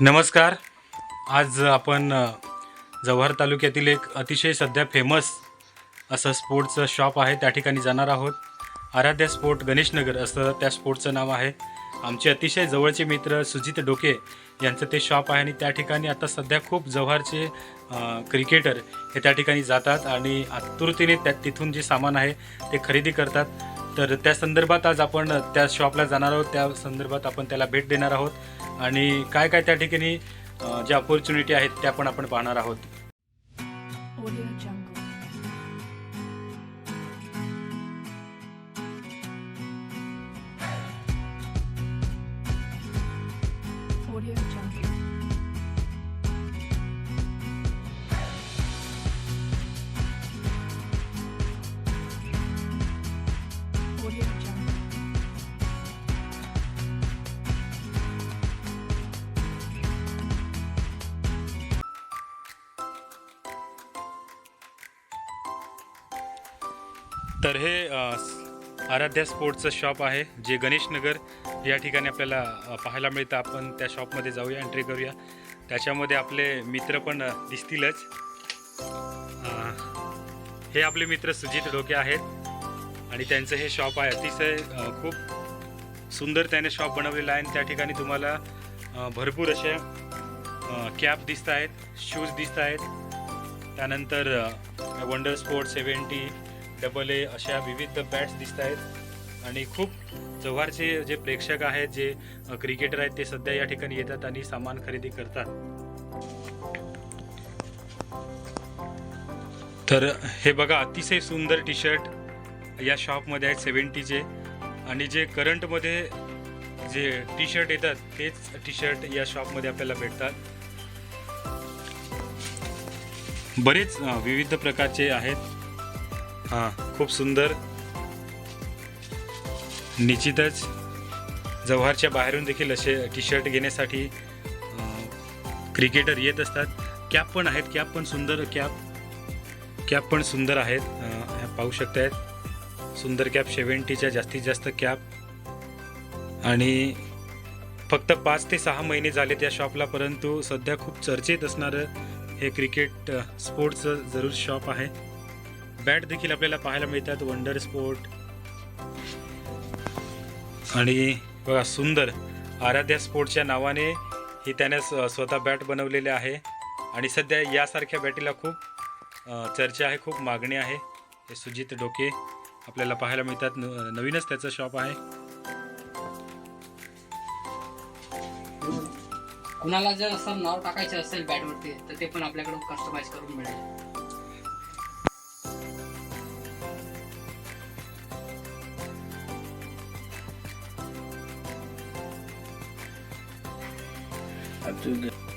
नमस्कार. आज आपण जव्हार तालुक्यातील एक अतिशय सध्या फेमस असं स्पोर्टचं शॉप आहे. त्या ठिकाणी जाणार आहोत. आराध्या स्पोर्ट गणेशनगर असं त्या स्पोर्टचं नाव आहे. आमचे अतिशय जवळचे मित्र सुजित डोके यांचं ते शॉप आहे आणि त्या ठिकाणी आता सध्या खूप जव्हारचे क्रिकेटर हे त्या ठिकाणी जातात आणि आतुरतेने त्या तिथून जे सामान आहे ते खरेदी करतात. तर त्या संदर्भात आज आपण त्या शॉपला जाणार आहोत. त्या संदर्भात आपण त्याला भेट देणार आहोत. आणि काय काय त्या ठिकाणी ज्या अपॉर्च्युनिटी आहेत त्या पण आपण पाहणार आहोत. तर हे आराध्या स्पोर्ट्सचं शॉप आहे जे गणेशनगर या ठिकाणी आपल्याला पाहायला मिळतं. आपण त्या शॉपमध्ये जाऊया एंट्री करूया. त्याच्यामध्ये आपले मित्र पण दिसतीलच. हे आपले मित्र सुजित डोके आहेत. आणि त्यांचं हे शॉप आहे. अतिशय खूप सुंदर त्याने शॉप बनवलेलं आहे. आणि त्या ठिकाणी तुम्हाला भरपूर असे कॅप दिसत आहेत शूज दिसत आहेत त्यानंतर wonder sport seventy double A अशा विविध बॅट्स दिसत आहेत. आणि खूप जव्हारचे जे प्रेक्षक आहेत जे क्रिकेटर आहेत ते सध्या या ठिकाणी येतात आणि सामान खरेदी करतात. तर हे बघा अतिशय सुंदर टी शर्ट या शॉपमध्ये आहेत सेवन्टीचे आणि जे करंटमध्ये जे टी शर्ट येतात तेच टी शर्ट या शॉपमध्ये आपल्याला भेटतात. बरेच विविध प्रकारचे आहेत. हां खूप सुंदर. निश्चितच जव्हारच्या बाहेरून देखील असे टी शर्ट घेण्यासाठी क्रिकेटर येत असतात. कॅप पण आहेत कॅप पण सुंदर कॅप कॅप पण सुंदर आहेत. पाहू शकतायत. सुंदर कॅप शेवंटीच्या जास्तीत जास्त कॅप आणि फक्त पाच ते सहा महिने झाले त्या शॉपला परंतु सध्या खूप चर्चेत असणारं हे क्रिकेट अ, स्पोर्ट्सचं जरूर शॉप आहे. बॅट देखील आपल्याला पाहायला मिळतात वंडर स्पोर्ट आणि बघा सुंदर आराध्या स्पोर्टच्या नावाने ही त्याने स्व- स्वतः बॅट बनवलेले आहे. आणि सध्या यासारख्या बॅटीला खूप चर्चा आहे खूप मागणी आहे. हे सुजित डोके आपल्याला पाहायला मिळतात. न- नवीनच त्याचं शॉप आहे. कुणाला जर असं नाव टाकायचं असेल बॅटवरती तर ते पण आपल्याकडून कस्टमाइज करून मिळेल. after the